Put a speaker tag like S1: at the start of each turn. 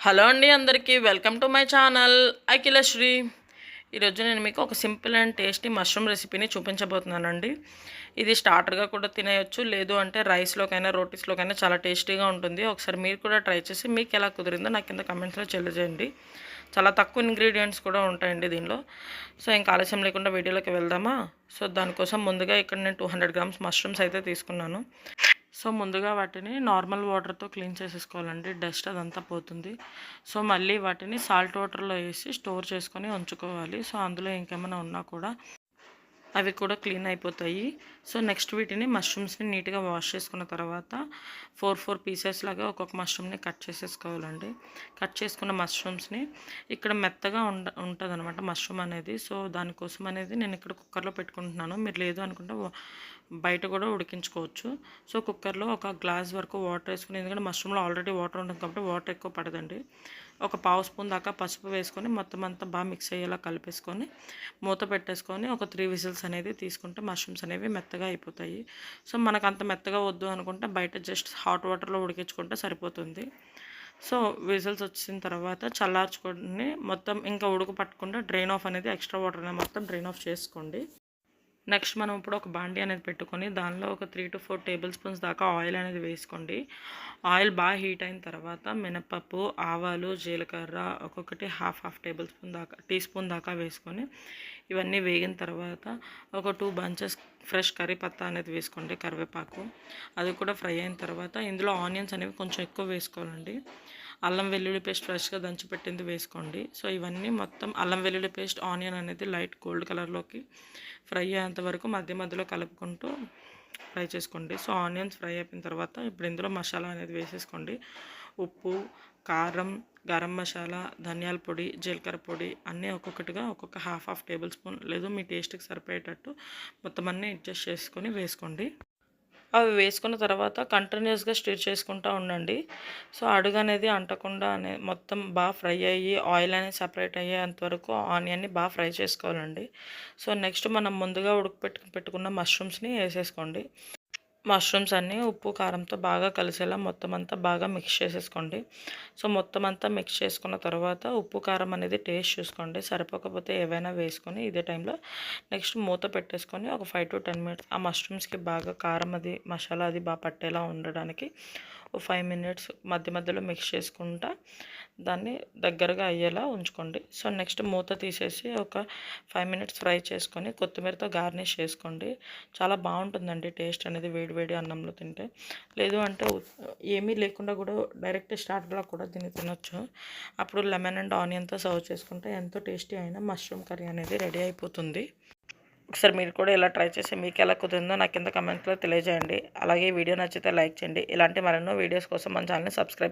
S1: Hello అండి అందరికీ welcome to my channel. Akhilasri. ఈరోజు నేను మీకు ఒక సింపుల్ అండ్ టేస్టీ మష్రూమ్ రెసిపీని చూపించబోతున్నానండి. ఇది స్టార్టర్గా కూడా తినేయచ్చు. లేదు అంటే రైస్లోకైనా రోటీస్లోకైనా చాలా టేస్టీగా ఉంటుంది. ఒకసారి మీరు కూడా ట్రై చేసి మీకు ఎలా కుదిరిందో నాకు కింద కమెంట్స్లో చెల్లజేయండి చాలా తక్కువ ఇంగ్రీడియంట్స్ కూడా ఉంటాయండి దీనిలో. సో ఇంకా ఆలస్యం లేకుండా వీడియోలోకి వెళ్దామా? సో దానికోసం ముందుగా ఇక్కడ నేను టూ హండ్రెడ్ గ్రామ్స్ మష్రూమ్స్ అయితే తీసుకున్నాను. సో ముందుగా వాటిని నార్మల్ వాటర్తో క్లీన్ చేసేసుకోవాలండి. డస్ట్ అదంతా పోతుంది. సో మళ్ళీ వాటిని సాల్ట్ వాటర్లో వేసి స్టోర్ చేసుకొని ఉంచుకోవాలి. సో అందులో ఇంకేమైనా ఉన్నా కూడా అవి కూడా క్లీన్ అయిపోతాయి. సో నెక్స్ట్ వీటిని మష్రూమ్స్ని నీట్గా వాష్ చేసుకున్న తర్వాత ఫోర్ ఫోర్ పీసెస్ లాగా ఒక్కొక్క మష్రూమ్ని కట్ చేసేసుకోవాలండి. కట్ చేసుకున్న మష్రూమ్స్ని ఇక్కడ మెత్తగా ఉండ ఉంటుంది మష్రూమ్ అనేది. సో దానికోసం అనేది నేను ఇక్కడ కుక్కర్లో పెట్టుకుంటున్నాను. మీరు లేదు అనుకుంటే బయట కూడా ఉడికించుకోవచ్చు. సో కుక్కర్లో ఒక గ్లాస్ వరకు వాటర్ వేసుకుని ఎందుకంటే మష్రూమ్లో ఆల్రెడీ వాటర్ ఉంటుంది కాబట్టి వాటర్ ఎక్కువ పడదండి. ఒక పావు స్పూన్ దాకా పసుపు వేసుకొని మొత్తం అంతా బాగా మిక్స్ అయ్యేలా కలిపేసుకొని మూత పెట్టేసుకొని ఒక త్రీ విజిల్స్ అనేది తీసుకుంటే మష్రూమ్స్ అనేవి మెత్తగా అయిపోతాయి. సో మనకు అంత మెత్తగా వద్దు అనుకుంటే బయట జస్ట్ హాట్ వాటర్లో ఉడికించుకుంటే సరిపోతుంది. సో విజిల్స్ వచ్చిన తర్వాత చల్లార్చుకొని మొత్తం ఇంకా ఉడుకు పట్టకుండా డ్రైన్ ఆఫ్ అనేది ఎక్స్ట్రా వాటర్ అనేది మొత్తం డ్రైన్ ఆఫ్ చేసుకోండి. నెక్స్ట్ మనం ఇప్పుడు ఒక బాండి అనేది పెట్టుకొని దానిలో ఒక three to four tablespoons దాకా ఆయిల్ అనేది వేసుకోండి. ఆయిల్ బాగా హీట్ అయిన తర్వాత మినపప్పు ఆవాలు జీలకర్ర ఒక్కొక్కటి హాఫ్ హాఫ్ టేబుల్ స్పూన్ దాకా టీ స్పూన్ దాకా వేసుకొని ఇవన్నీ వేగిన తర్వాత ఒక టూ బంచెస్ ఫ్రెష్ కర్రీ పత్తా అనేది వేసుకోండి కరివేపాకు. అది కూడా ఫ్రై అయిన తర్వాత ఇందులో ఆనియన్స్ అనేవి కొంచెం ఎక్కువ వేసుకోవాలండి. అల్లం వెల్లుల్లి పేస్ట్ ఫ్రెష్గా దంచిపెట్టింది వేసుకోండి. సో ఇవన్నీ మొత్తం అల్లం వెల్లుల్లి పేస్ట్ ఆనియన్ అనేది లైట్ గోల్డ్ కలర్లోకి ఫ్రై అయ్యేంత వరకు మధ్య మధ్యలో కలుపుకుంటూ ఫ్రై చేసుకోండి. సో ఆనియన్స్ ఫ్రై అయిపోయిన తర్వాత ఇప్పుడు ఇందులో మసాలా అనేది వేసేసుకోండి. ఉప్పు కారం గరం మసాలా ధనియాల పొడి జీలకర్ర పొడి అన్నీ ఒక్కొక్కటిగా ఒక్కొక్క హాఫ్ హాఫ్ టేబుల్ స్పూన్ లేదు మీ టేస్ట్కి సరిపోయేటట్టు మొత్తం అన్నీ అడ్జస్ట్ చేసుకొని వేసుకోండి. అవి వేసుకున్న తర్వాత కంటిన్యూస్గా స్టిర్ చేసుకుంటూ ఉండండి. సో అడుగు అనేది అంటకుండా అనే మొత్తం బాగా ఫ్రై అయ్యి ఆయిల్ అనేది సపరేట్ అయ్యేంత వరకు ఆనియన్ని బాగా ఫ్రై చేసుకోవాలండి. సో నెక్స్ట్ మనం ముందుగా ఉడకపెట్టు పెట్టుకున్న మష్రూమ్స్ని వేసేసుకోండి. మష్రూమ్స్ అన్నీ ఉప్పు కారంతో బాగా కలిసేలా మొత్తం అంతా బాగా మిక్స్ చేసేసుకోండి. సో మొత్తం అంతా మిక్స్ చేసుకున్న తర్వాత ఉప్పు కారం అనేది టేస్ట్ చూసుకోండి. సరిపోకపోతే ఏవైనా వేసుకొని ఇదే టైంలో నెక్స్ట్ మూత పెట్టేసుకొని ఒక ఫైవ్ టు టెన్ మినిట్స్ ఆ మష్రూమ్స్కి బాగా కారం అది మసాలా అది బాగా పట్టేలా ఉండడానికి ఒక ఫైవ్ మినిట్స్ మధ్య మధ్యలో మిక్స్ చేసుకుంటా దాన్ని దగ్గరగా అయ్యేలా ఉంచుకోండి. సో నెక్స్ట్ మూత తీసేసి ఒక ఫైవ్ మినిట్స్ ఫ్రై చేసుకొని కొత్తిమీరతో గార్నిష్ చేసుకోండి. చాలా బాగుంటుందండి టేస్ట్ అనేది వేడి వేడి అన్నంలో తింటే. లేదు అంటే ఏమీ లేకుండా కూడా డైరెక్ట్ స్టార్టర్లో కూడా దీన్ని తినొచ్చు. అప్పుడు లెమన్ అండ్ ఆనియన్తో సర్వ్ చేసుకుంటే ఎంతో టేస్టీ అయిన మష్రూమ్ కర్రీ అనేది రెడీ అయిపోతుంది. ఒకసారి మీరు కూడా ఇలా ట్రై చేసి మీకు ఎలా కుదిరిందో నాకు కింద కమెంట్లో తెలియజేయండి. అలాగే వీడియో నచ్చితే లైక్ చేయండి. ఇలాంటి మరెన్నో వీడియోస్ కోసం మన ఛానల్ని సబ్స్క్రైబ్